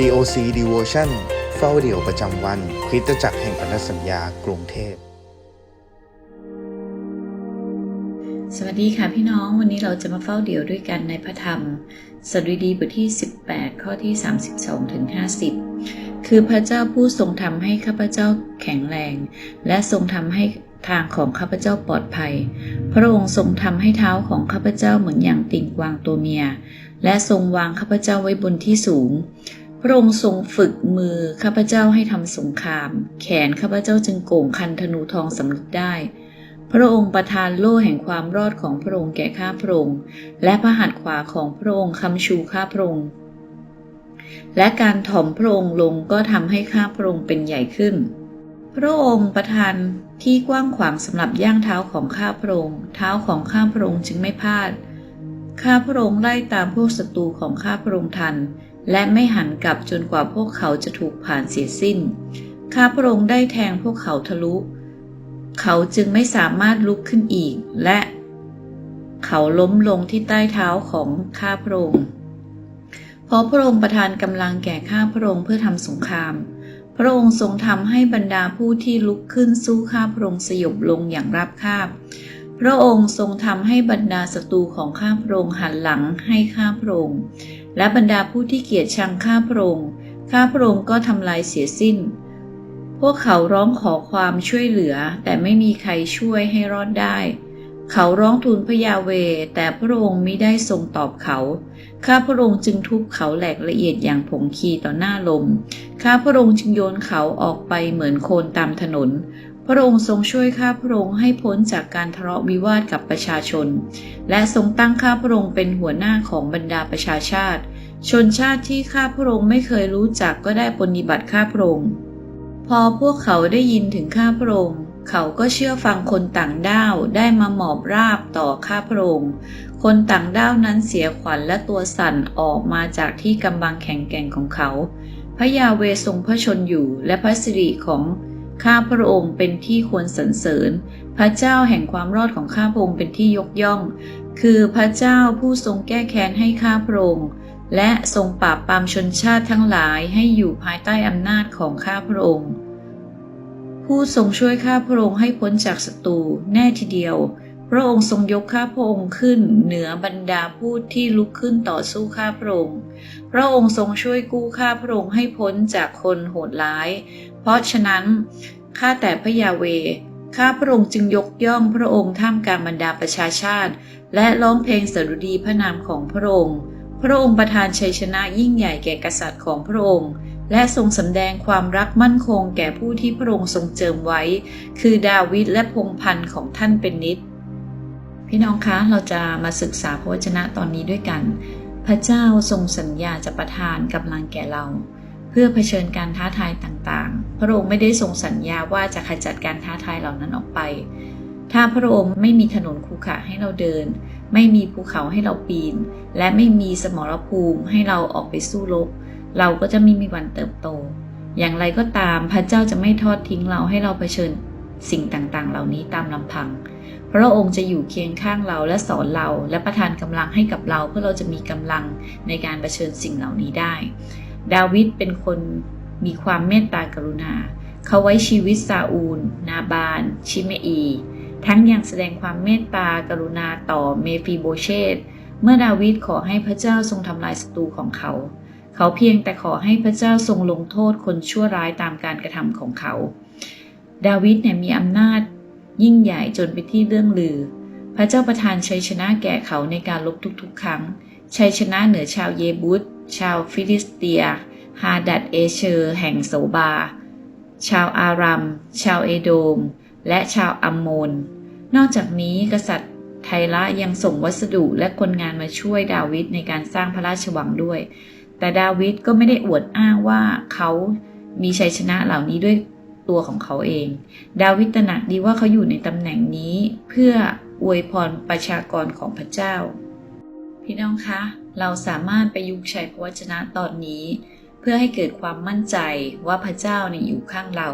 COC Devotion เฝ้าเดี่ยวประจำวันคริสตจักรแห่งพันธสัญญากรุงเทพ สวัสดีค่ะพี่น้องวันนี้เราจะมาเฝ้าเดี่ยวด้วยกันในพระธรรม สดุดีบทที่ 18 ข้อที่ 32ถึง50 คือพระเจ้าผู้ทรงทำให้ข้าพเจ้าแข็งแรง และทรงทำให้ทางของข้าพเจ้าปลอดภัย พระองค์ทรงทำให้เท้าของข้าพเจ้าเหมือนอย่างติ่งกวางตัวเมีย และทรงวางข้าพเจ้าไว้บนที่สูง พระองค์ทรงฝึกมือข้าพเจ้าให้ทำสงคราม แขนข้าพเจ้าจึงโก่งคันธนูทองสำลิดได้ พระองค์ประทานโล่แห่งความรอดของพระองค์แก่ข้าพระองค์ และพระหัตถ์ขวาของพระองค์คำชูข้าพระองค์ และการถ่อมพระองค์ลงก็ทำให้ข้าพระองค์เป็นใหญ่ขึ้น พระองค์ประทานที่กว้างขวางสำหรับย่างเท้าของข้าพระองค์ เท้าของข้าพระองค์จึงไม่พลาด ข้าพระองค์ไล่ตามพวกศัตรูของข้าพระองค์ทัน และไม่หันกลับจนกว่าพวกเขาจะถูกผ่านเสียสิ้น ข้าพระองค์ได้แทงพวกเขาทะลุ เขาจึงไม่สามารถลุกขึ้นอีก และเขาล้มลงที่ใต้เท้าของข้าพระองค์ เพราะพระองค์ประทานกำลังแก่ข้าพระองค์เพื่อทำสงคราม พระองค์ทรงทำให้บรรดาผู้ที่ลุกขึ้นสู้ข้าพระองค์สยบลงอย่างราบคาบ พระองค์ทรงทำให้บรรดาศัตรูของข้าพระองค์หันหลังให้ข้าพระองค์ และบรรดาผู้ที่เกลียดชังข้าพระองค์ ข้าพระองค์ก็ทำลายเสียสิ้น พวกเขาร้องขอความช่วยเหลือ แต่ไม่มีใครช่วยให้รอดได้ เขาร้องทูลพระยาเว แต่พระองค์มิได้ทรงตอบเขา ข้าพระองค์จึงทุบเขาแหลกละเอียดอย่างผงคีต่อหน้าลม ข้าพระองค์จึงโยนเขาออกไปเหมือนโคลนตามถนน พระองค์ทรงช่วยข้าพระองค์ให้พ้นจากการทะเลาะวิวาทกับประชาชน และทรงตั้งข้าพระองค์เป็นหัวหน้าของบรรดาประชาชาติ ชนชาติที่ข้าพระองค์ไม่เคยรู้จักก็ได้ปฏิบัติข้าพระองค์ พอพวกเขาได้ยินถึงข้าพระองค์เขาก็เชื่อฟังคนต่างด้าวได้มาหมอบราบต่อข้าพระองค์ คนต่างด้าวนั้นเสียขวัญและตัวสั่นออกมาจากที่กำบังแข็งแกร่งของเขา พระยาเวทรงพระชนอยู่และพระสิริของ ข้าพระองค์เป็นที่ควรสรรเสริญ พระเจ้าแห่งความรอดของข้าพระองค์เป็นที่ยกย่อง คือพระเจ้าผู้ทรงแก้แค้นให้ข้าพระองค์และทรงปราบปรามชนชาติทั้งหลายให้อยู่ภายใต้อำนาจของข้าพระองค์ ผู้ทรงช่วยข้าพระองค์ให้พ้นจากศัตรูแน่ทีเดียว พระองค์ทรงยกข้าพระองค์ขึ้นเหนือบรรดาผู้ที่ลุกขึ้นต่อสู้ข้าพระองค์ พระองค์ทรงช่วยกู้ข้าพระองค์ให้พ้นจากคนโหดร้าย เพราะฉะนั้นข้าแต่พระยาเว ข้าพระองค์จึงยกย่องพระองค์ท่ามกลางบรรดาประชาชาติ และร้องเพลงสดุดีพระนามของพระองค์ พระองค์ประทานชัยชนะยิ่งใหญ่แก่กษัตริย์ของพระองค์ และทรงสำแดงความรักมั่นคงแก่ผู้ที่พระองค์ทรงเจิมไว้ คือดาวิดและพงพันธ์ของท่านเป็นนิด พี่น้องคะ เราจะมาศึกษาพระวจนะตอนนี้ด้วยกัน พระเจ้าทรงสัญญาจะประทานกำลังแก่เรา เพื่อเผชิญการท้าทายต่างๆ พระองค์ไม่ได้ทรงสัญญาว่าจะขจัดการท้าทายเหล่านั้นออกไป ถ้าพระองค์ไม่มีถนนคูขะให้เราเดิน ไม่มีภูเขาให้เราปีน และไม่มีสมรภูมิให้เราออกไปสู้รบ เราก็จะไม่มีวันเติบโต อย่างไรก็ตามพระเจ้าจะไม่ทอดทิ้งเราให้เราเผชิญ สิ่งต่างๆ เหล่านี้ตามลำพัง พระองค์จะอยู่เคียงข้างเราและสอนเราและประทานกำลังให้กับเราเพื่อเราจะมีกำลังในการเผชิญสิ่งเหล่านี้ได้ ดาวิดเป็นคนมีความเมตตากรุณา เขาไว้ชีวิตซาอูล นาบาน ชิเมอี ทั้งยังแสดงความเมตตากรุณาต่อเมฟีโบเชตเมื่อดาวิดขอให้พระเจ้าทรงทำลายศัตรูของเขา เขาเพียงแต่ขอให้พระเจ้าทรงลงโทษคนชั่วร้ายตามการกระทำของเขา ดาวิดเนี่ยมีอำนาจยิ่งใหญ่จนเป็นที่เรื่องลือ พระเจ้าประทานชัยชนะแก่เขาในการลบทุกๆ ครั้ง ชัยชนะเหนือชาวเยบุตชาวฟิลิสเตีย ฮาดัดเอเชอร์แห่งโสบา ชาวอารัม ชาวเอโดม และชาวอัมโมน นอกจากนี้กษัตริย์ไทละยังส่งวัสดุและคนงานมาช่วยดาวิดในการสร้างพระราชวังด้วย แต่ดาวิดก็ไม่ได้อวดอ้างว่าเขามีชัยชนะเหล่านี้ด้วย ตัวของเขาเอง ดาวิดตระหนักดีว่าเขาอยู่ในตำแหน่งนี้ เพื่ออวยพรประชากรของพระเจ้า พี่น้องคะ เราสามารถไปยุกใช้พระวจนะตอนนี้ เพื่อให้เกิดความมั่นใจว่าพระเจ้าเนี่ยอยู่ข้างเรา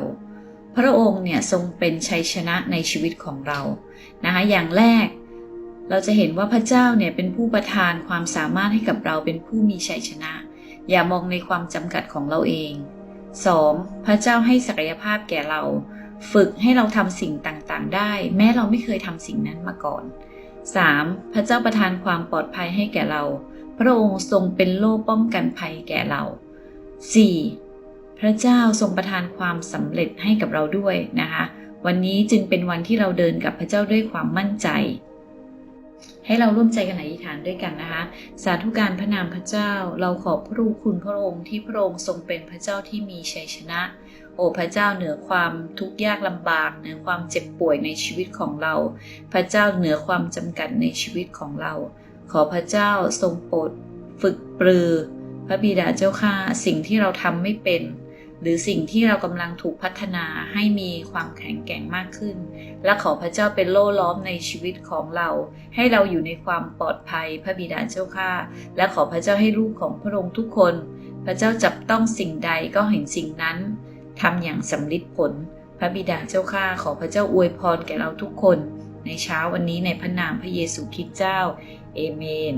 พระองค์เนี่ยทรงเป็นชัยชนะในชีวิตของเรานะคะอย่างแรกเราจะเห็นว่าพระเจ้าเนี่ยเป็นผู้ประทานความสามารถให้กับเราเป็นผู้มีชัยชนะ อย่ามองในความจำกัดของเราเอง 2. พระเจ้าให้ศักยภาพแก่เรา ฝึกให้เราทำสิ่งต่างๆ ได้ แม้เราไม่เคยทำสิ่งนั้นมาก่อน 3. พระเจ้าประทานความปลอดภัยให้แก่เรา พระองค์ทรงเป็นโล่ป้องกันภัยแก่เรา 4. พระเจ้าทรงประทานความสำเร็จให้กับเราด้วยนะคะ วันนี้จึงเป็นวันที่เราเดินกับพระเจ้าด้วยความมั่นใจ ให้เราร่วมใจกันอธิษฐานด้วยกันนะคะ สาธุการพระนามพระเจ้า เราขอบพระคุณพระองค์ที่พระองค์ทรงเป็นพระเจ้าที่มีชัยชนะ โอ้พระเจ้าเหนือความทุกข์ยากลำบากเหนือความเจ็บป่วยในชีวิตของเรา พระเจ้าเหนือความจำกัดในชีวิตของเรา ขอพระเจ้าทรงโปรดฝึกปรือ พระบิดาเจ้าข้าสิ่งที่เราทำไม่เป็น หรือสิ่งที่เรากำลังถูกพัฒนาให้มีความแข็งแกร่งมากขึ้น และขอพระเจ้าเป็นโล่ล้อมในชีวิตของเรา ให้เราอยู่ในความปลอดภัยพระบิดาเจ้าข้าและขอพระเจ้าให้ลูกของพระองค์ทุกคน พระเจ้าจับต้องสิ่งใดก็เห็นสิ่งนั้นทำอย่างสำลิดผล พระบิดาเจ้าข้าขอพระเจ้าอวยพรแก่เราทุกคน ในเช้าวันนี้ในพระนามพระเยซูคริสต์เจ้า เอเมน